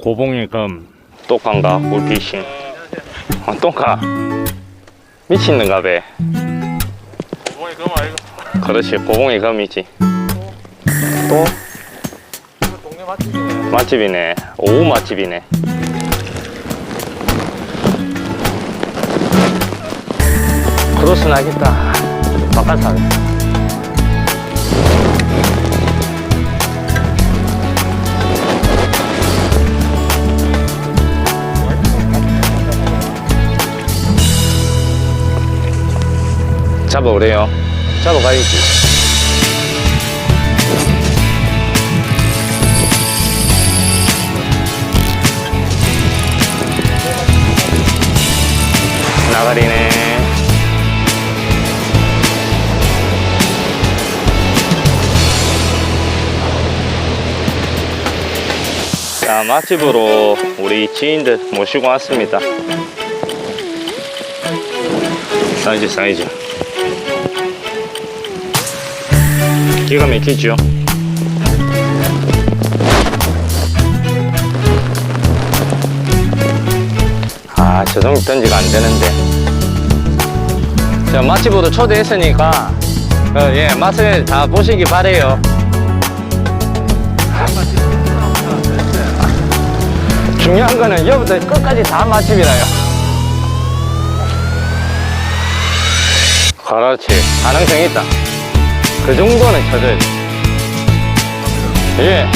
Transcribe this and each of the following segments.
고봉의 검 똑간가? 물피싱 어, 똑가 미친는가 배. 고봉이 그럼 아이가 그렇지 고봉의 검이지. 또? 동네 맛집이네. 맛집이네 오 맛집이네. 크로스 나겠다. 바깥 사네 잡아오래요. 잡아가야지. 나가리네. 자 맛집으로 우리 지인들 모시고 왔습니다. 사이즈 사이즈 기가 막히죠 아, 저 정도 던지가 안 되는데. 자, 맛집으로 초대했으니까, 어, 예, 맛을 다 보시기 바래요 중요한 거는 여부터 끝까지 다 맛집이라요. 그렇지. 가능성 있다. 그 정도는 쳐줘야 돼. 예.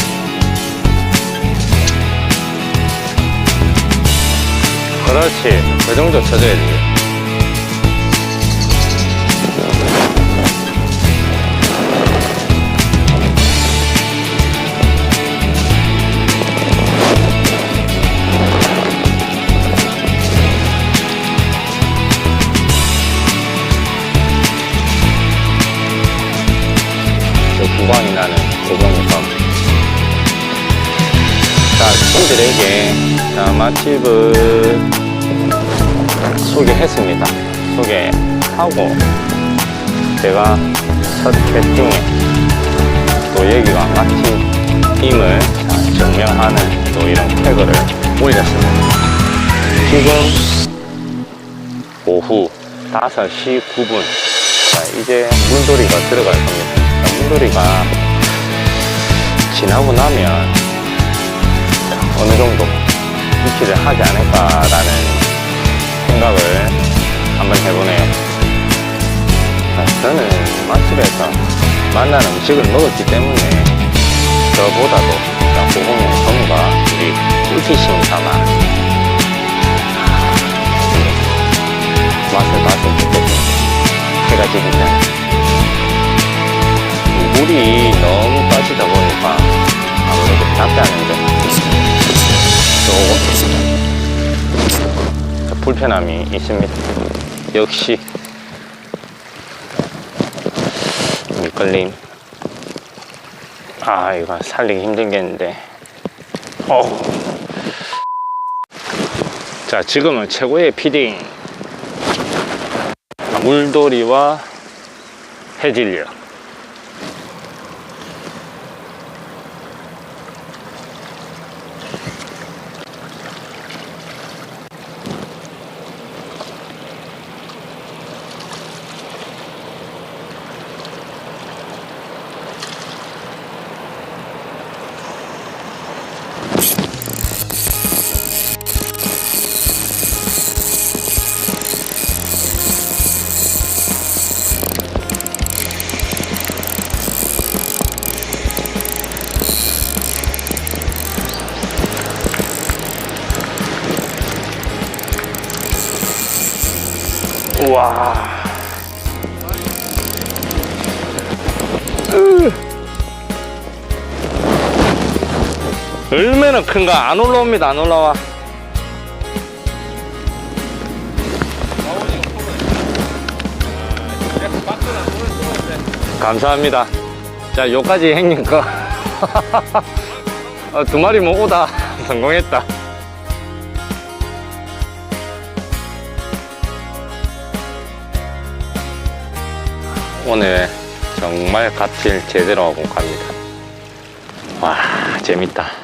그렇지. 그 정도 쳐줘야 돼. 구광이 나는 고봉이감. 자, 친구들에게 자, 맛집을 소개했습니다. 소개하고 제가 첫 캐스팅에 또 여기가 맛집임을 자, 증명하는 또 이런 태그를 올렸습니다. 지금 오후 5시 9분 자, 이제 물놀이가 들어갈 겁니다. 자, 물놀이가 지나고 나면 자, 어느 정도 위치를 하지 않을까라는 생각을 한번 해보네요. 자, 저는 맛집에서 만난 음식을 먹었기 때문에 저보다도 자, 고봉의 검과 우리 꿀피싱 삼아 맛을 맛을 느꼈습니다. 해가 지기 전에. 물이 너무 빠지다 보니까 아무래도 않은데 조금 불편함이 있습니다. 역시 밑걸림. 아 이거 살리기 힘들겠는데. 어. 자 지금은 최고의 피딩. 물돌이와 해질녘. 우와. 으. 얼마나 큰가 안 올라옵니다 안 올라와. 감사합니다. 자 요까지 행님 거 어, 두 마리 먹고 다. 성공했다 오늘 정말 갓질 제대로 하고 갑니다. 와, 재밌다.